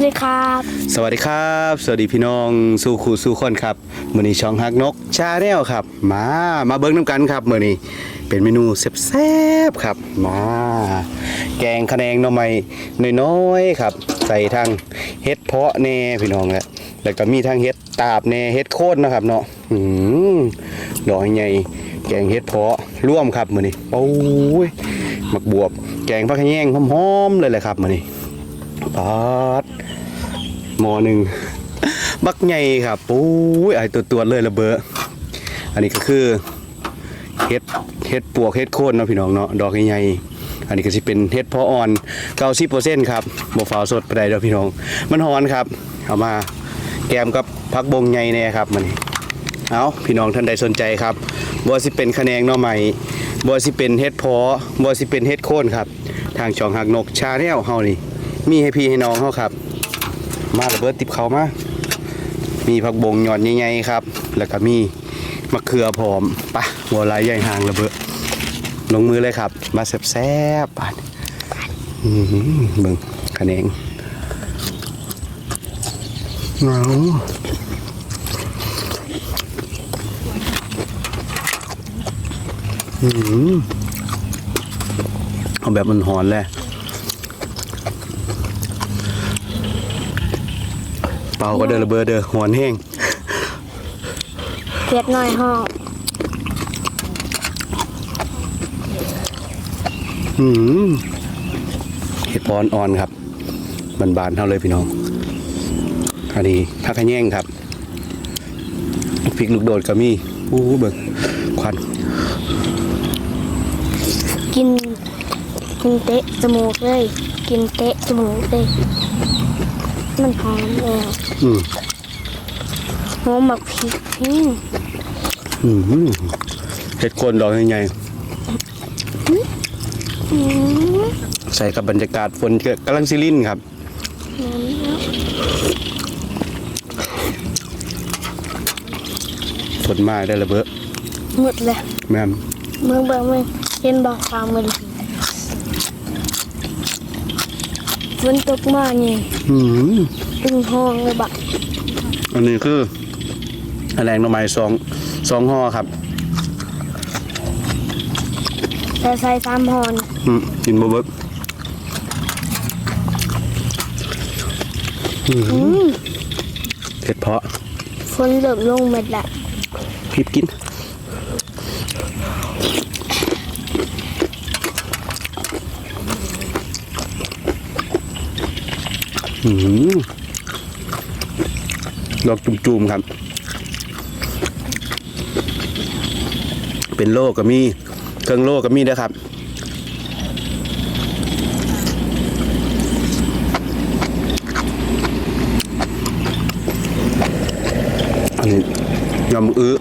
สวัสดีครับ สวัสดีครับ สวัสดีพี่น้องสู่คู่สู่คนครับมื้อนี้ช่องฮักนกชาแนลครับ มามาเบิ้งน้ำกันครับมื้อนี้เป็นเมนูแซ่บๆครับ มา แกงคะแนงหน่อไม้น้อยๆครับ ใส่ทั้งเห็ดเพาะแน่พี่น้องแหละแล้วก็มีทั้งเห็ดตาบแน่เห็ดโคนนะครับเนาะอืมดอกใหญ่แกงเห็ดเพาะร่วมครับมื้อนี้โอ้ยหมักบวบ แกงผักขะแยงหอมๆเลยแหละครับมื้อนี้ปาด หมอหนึ่งบักใหญ่ครับโอ้ยไอตัวตัวเลยระเบ้ออันนี้ก็คือเฮ็ดเฮ็ดปวกเฮ็ดโคนเนาะพี่น้องเนาะดอกใหญ่ๆอันนี้ก็สิเป็นเฮ็ดพออ่อน90%ครับบ่ฟ้าวสดไปได้เด้อพี่น้อง มันฮอนครับ เอามาแกมกับผักบงใหญ่แน่ครับมันเอาพี่น้องท่านใดสนใจครับบ่ว่าสิเป็นคะแนงหน่อใหม่บ่ว่าสิเป็นเฮ็ดพอบ่ว่าสิเป็นเฮ็ดโคนครับ ทางช่องหักนกชาแนลเฮานี่มีให้พี่ให้น้องเฮาครับ มาระเบิดติบเขามา มีผักบงหยอดใหญ่ๆครับ แล้วก็มีมะเขือพร้อมปะหัวลายใหญ่ห่างระเบิดลงมือเลยครับ มาแซ่บๆปานอือหือเบิ่งคะแนงเอาอื้อหือเอาแบบมันหอนเลย เป่าก็เดินระเบิดเด้อหอนแห้งเผ็ดหน่อยห้องอืมเห็ดพอนอ่อนครับบานๆเท่าเลยพี่น้องอันนี้ผักขะแยงครับพริกลูกโดดก็มีอู้เบิ่งควันกินกินเตะจมูกเลย กินเตะจมูกเลย มันหอมเลยอืมหอมหมักพริกอืมอืมเห็ดโคนดอกใหญ่อืมๆใส่กับบรรยากาศฝนกำลังซิลินครับ ฝนมาได้ระเบิดหมดเลยแม่นเมืองเบิ่งเมืองเห็นบอกความมือเลยฝนตกมานี่ อืม ตึงห้องเลยบักอันนี้คือแรงหน่อไม้สองสองห่อครับแต่ใส่สามหอนอืมกินบ่เบิกอืมเผ็ดเพาะฝนเริ่มลงเม็ดละพริบกิน อืม ลองจุ่มๆครับ เป็นโลก็มีเครื่องโลก็มีนะครับอันนี้ยำอื้อ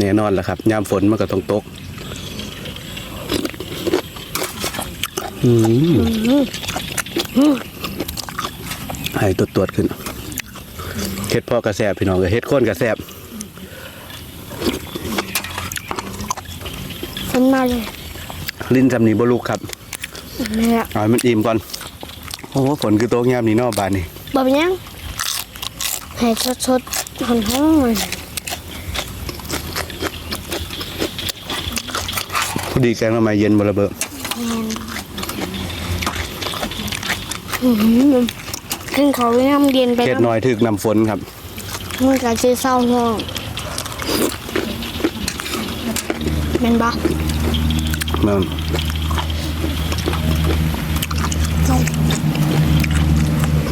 แน่นอนแหละครับยามฝนมันก็ต้องตกอืมให้ตรวจตรวจๆขึ้นเฮ็ดพ่อกระแสบพี่น้องก็เฮ็ดโคนกระแสบฝนมาเลยลิ้นจำนี้บ่ลูกครับนี่แหละเอาให้มันอิ่มก่อนโอ้โหฝนคือโต๊ะยามนี้เนอกบานนี่บ่เป็นหยังให้สดๆหอนห้องพอ ดีแกงละไม้เย็นบ่ระเบิดขึ้นเขาไปน้ำเย็นไปเฮ็ดน้ำน้อยถึกน้ำฝนครับมันก็จะเศร้าห้องแม่นบ่มัน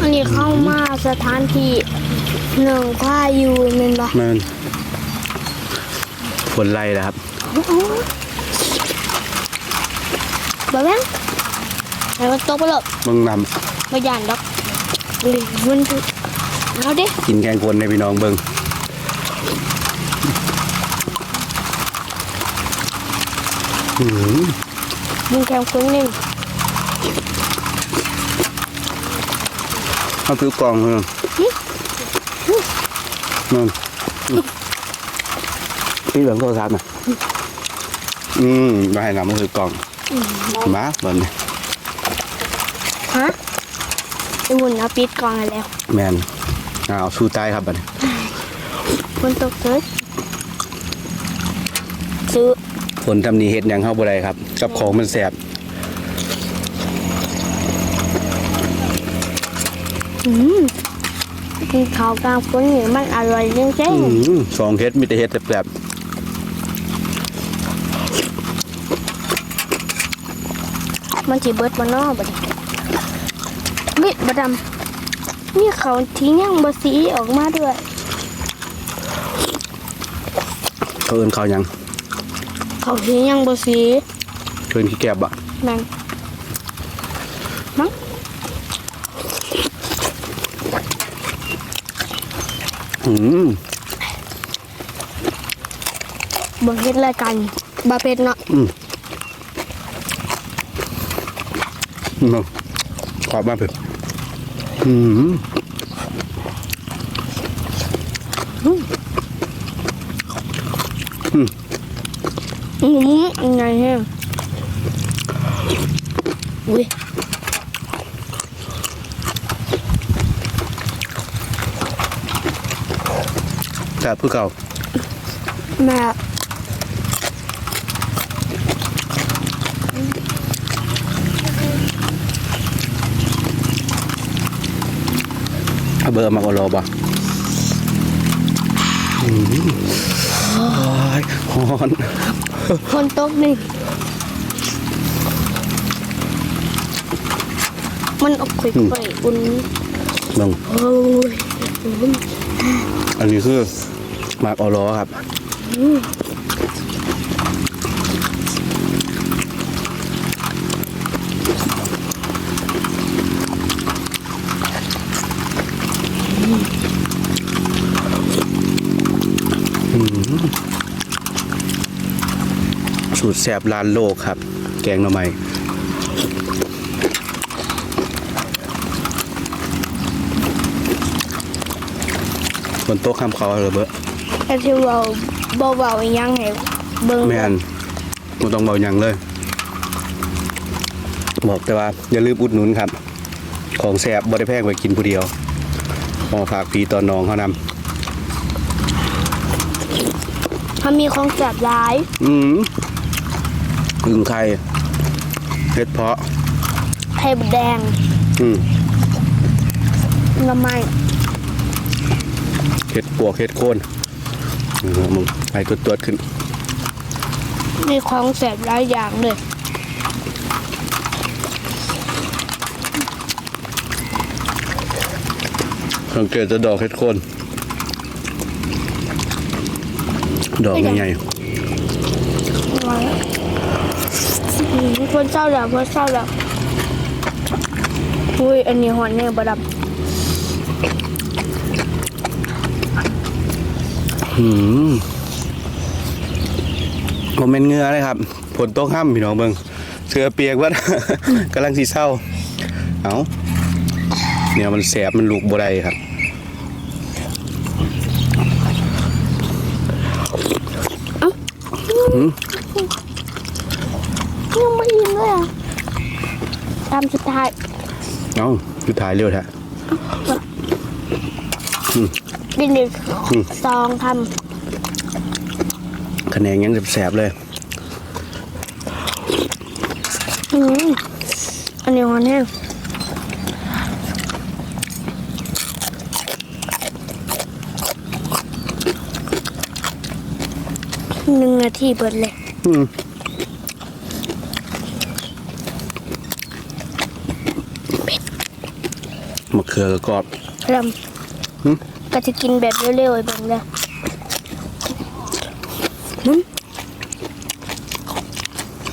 อันนี้เข้ามาสถานที่หนึ่งค่าอยู่แม่นบ่มันฝนไล่แล้วครับ บ่แม่นให้มันตกไปเลยมึงนบ่ย่านดอกอุ้ยมันคือเอาดิำกินแกงฝนในพี่น้องเบิ่งอืมมึงแข็งคนหนึงเอาซื้อกล่องเถอะนั่นพี่เหลืองโทรศัพท์น่ะอืมมาให้นำมันคือกล่อง มาเบิ่งนี่ฮะไอ้หุ่นเอาปิดกล่องให้แล้ว แมนเอาสู้ตายครับบัดนี้คนตกเกิดซื้อฝนทำนี้เฮ็ดหยังเข้าบ่ได้ครับกับของมันแสบอืมกินข้าวกลางฝนนี่มันอร่อยจริงอืมสองเฮ็ดมีแต่เฮ็ดแสบๆ มันสิเบิดบ่เนอบัดนี้บิดบ่ดำนี่เขาทิ้งยังบ่สีออกมาด้วยๆเขาเอิ้นเขาหยัง เขาทิ้งยังบ่สีเพิ่นขี้แกบบ่นั่นมั้งอืมบ่เฮ็ดรายการบ่เป็ดเนาะอืม เอาขอบมาเพิ่นอืมอืมยังไงแฮะอุ้ยแซ่บคือเก่าแม่ เอาเบอร์มาก็รอบ่อืมโอ้ยฮ้อนคนตกนี่มันออกค่อยๆอุ่นเบิ่งโอ้ยอุ่นอันนี้คือหมากออรอครับ แสบลานโลกครับ แกงหน่อไม้บนโต๊ะข้ามเขาเลยเบอแต่ที่เราเบาๆอีหยังให้เบิ่งแมนมันต้องเบาหยังเลย บอกแต่ว่าอย่าลืมอุดหนุนครับ ของแสบบริแพงไว้กินผู้เดียวมอฝากพีตอนน้องเขานถ้ามีของแสบหลายำอืม อึ่งไข่เห็ดเพาะไข่บดแดงอืมหน้ำไม้เห็ดปวกเห็ดโคนอืมมึงไปกดตัวขึ้น มีของแสบหลายอย่างเลยสังเกตจะดอกเห็ดโคน ดอกใหญ่ อืมคนเศร้าแล้วคนเศร้าแล้วอุ้ยอันนี้หอนเนี่ยบดำๆหืมโมเมนต์เหงือเลยครับฝนตกห้ำพี่น้องเบิงเสื้อเปียกวัด กำลังสีเศร้า เอาเนี่ยมันแสบมันลูกบ่ได้ครับยังไม่ ยินเลยอะตามสุดท้ายเอาสุดท้ายเร็วแท้ดินอีกอืม สองคคะแนนยังแสบๆเลยำอืมอันนี้หอนเนี่ยหนึ่งนาทีเบิดเลย อืม มะเขือกกรอบลหึำก็จะกินแบบเร็วๆไอ้เบิ่งเลยหึ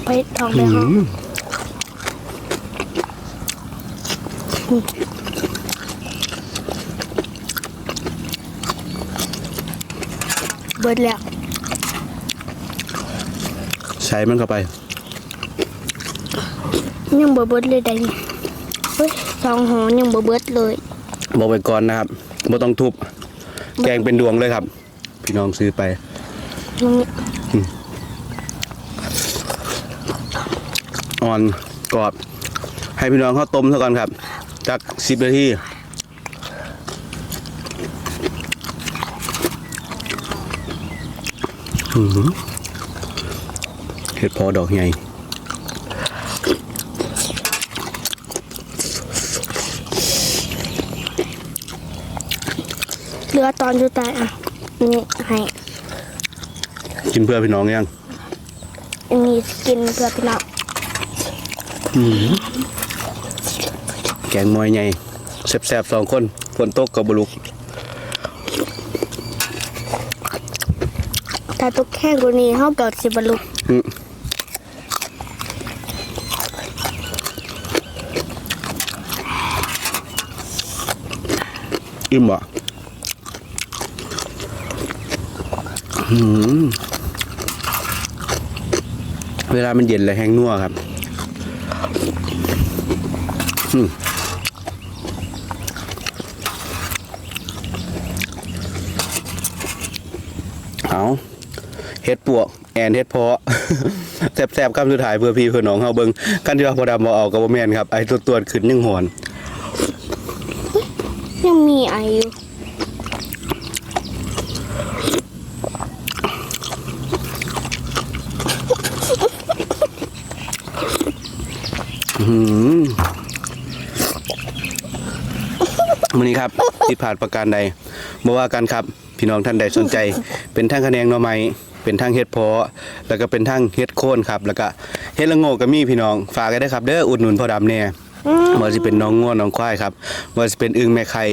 ไปทองไปห้องเบิดแล้วใช้มันเข้าไป ยังบ่เบิดเลยได้นี่ เฮ้ยสองหอยังบ่เบิดเลยบอกไปก่อนนะครับบ่ต้องทุบ แกงเป็นดวงเลยครับ พี่น้องซื้อไปตรงนี้อ่อนกรอบ ให้พี่น้องเขาต้มซะก่อนครับจักสิบนาทีอื้อหือเห็ดพอดอกใหญ่ เหลือตอนสุดท้ายอะนี่ให้กินเพื่อพี่น้องยังอันนี้กินเพื่อพี่น้องแกงมวยใหญ่แซ่บๆสองคนฝนตกกับบลุกถ้าตกแห้งกว่านี้เฮาเกิดสิบรรลุอื้ออิ่มบ่อื้อหือ เวลามันเย็นแล้วแห้งนัวครับเอาเฮ็ดปวก แอนเฮ็ดเพาะแซ่บๆคำสุดท้ายเพื่อพี่เพื่อน้องเฮาเบิ่งกันที่ว่าพอดำบ่เอาก็บ่แม่นครับ ไอ้ตัวตัวขึ้นยังหอน ยังมีไออยู่ อื้อหือมื้อนี้ครับที่ผ่านประการใดบ่ว่ากันครับ พี่น้องท่านใดสนใจ เป็นทั้งคะแนนหน่อไม้เป็นทั้งเฮ็ดพอแล้วก็เป็นทั้งเฮ็ดโค่นครับ แล้วก็เฮ็ดละโงกก็มีพี่น้องฝากกันได้ครับ เด้ออุดหนุนพ่อดำแน่ย ว่าสิเป็นน้องง่วนน้องควายครับว่าสิเป็นอึ่งแม่ไข่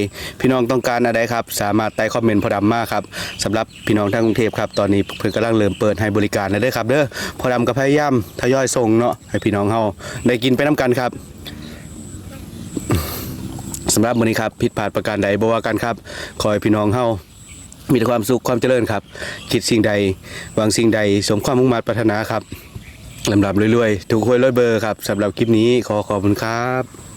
พี่น้องต้องการอะไรครับ สามารถใต้คอมเมนต์พอดำมากครับสำหรับพี่น้องทางกรุงเทพครับตอนนี้เพิ่นกำลังเริ่มเปิดให้บริการแล้วเด้อครับเด้อพอดำก็พยายามทยอยส่งเนาะให้พี่น้องเฮาได้กินไปน้กันครับสำหรับมื้อนี้ครับผิดพลาดประการใดบ่ว่ากันครับขอให้พี่น้องเฮามีแต่ความสุขความเจริญครับ คิดสิ่งใดหวังสิ่งใดสมความมุ่งมั่นปรารถนาครับ ลำดับรวยๆ ถูกหวยรวยเบอร์ครับสำหรับคลิปนี้ขอขอบคุณครับ